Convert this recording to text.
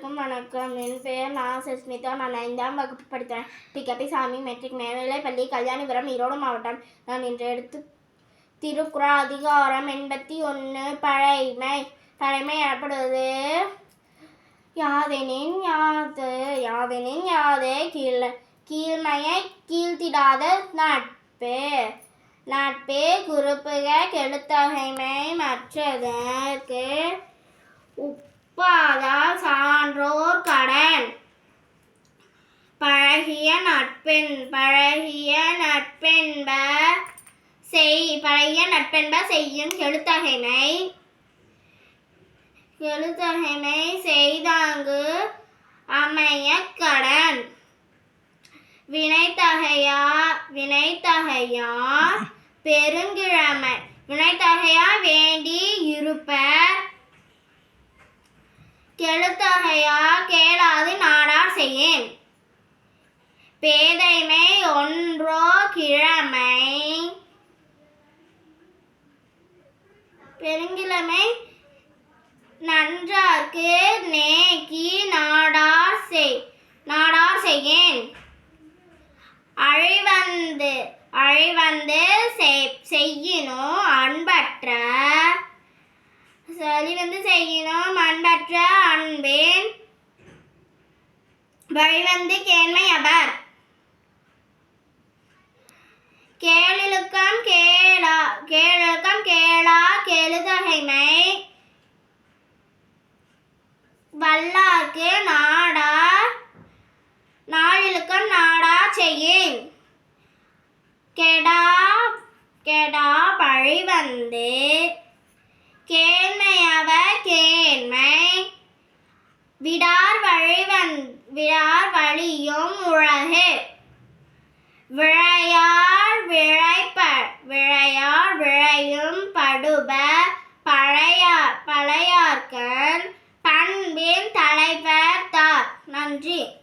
அனைவருக்கும் வணக்கம். என் பெயர் நான் சஸ்மிதா. நான் ஐந்தாம் வகுப்பு படித்தேன் டி கபிசாமி மெட்ரிக் மேல்நிலைப் பள்ளி கல்யாணிபுரம் ஈரோடு மாவட்டம். நான் இன்று எடுத்து திருக்குறள் அதிகாரம் எண்பத்தி ஒன்று பழைமை பழைமை எனப்படுவது யாதெனின் யாது யாதெனின் யாதே கீழ் கீழ்மையை கீழ்த்திடாத நட்பு நட்பே குறுப்புக கெடுத்தகைமை மற்றதற்கு உப்பாதால் சான்றோர் கடன் பழகிய நட்பெண் பழகிய நட்பென்ப செய் பழகிய நட்பென்ப செய்யும் கெடுத்தகைமை கெடுத்தகைமை செய்தாங்கு அமைய கடன் வினைத்தகையா வினைத்தகையா பெருங்கிழமை. வினைத்தகையா வேண்டி இருப்ப கெழுத்தகையா கேளாது நாடார் செய்யேன். பேதைமை ஒன்றோ கிழமை. பெருங்கிழமை நன்றார்க்கு நேக்கி நாடார் செய் நாடார் செய்யேன். அழிவந்து அழிவந்து செய்- செய்யினும் அன்பற்ற. சரி வந்து செய்யணும் அன்பற்ற அன்பேன். வழிவந்து கேண்மை அபர். வல்லார்க்கு நாடா நாளிழுக்கம் நாடா செய்யும் கெடா கெடா பழி வந்து கேண்மையவ கேண்மை விடார் வழி வந் விடார் வழியும் உலகு. விழையார் விழைப்ப விழையார் விழையும் படுப 对。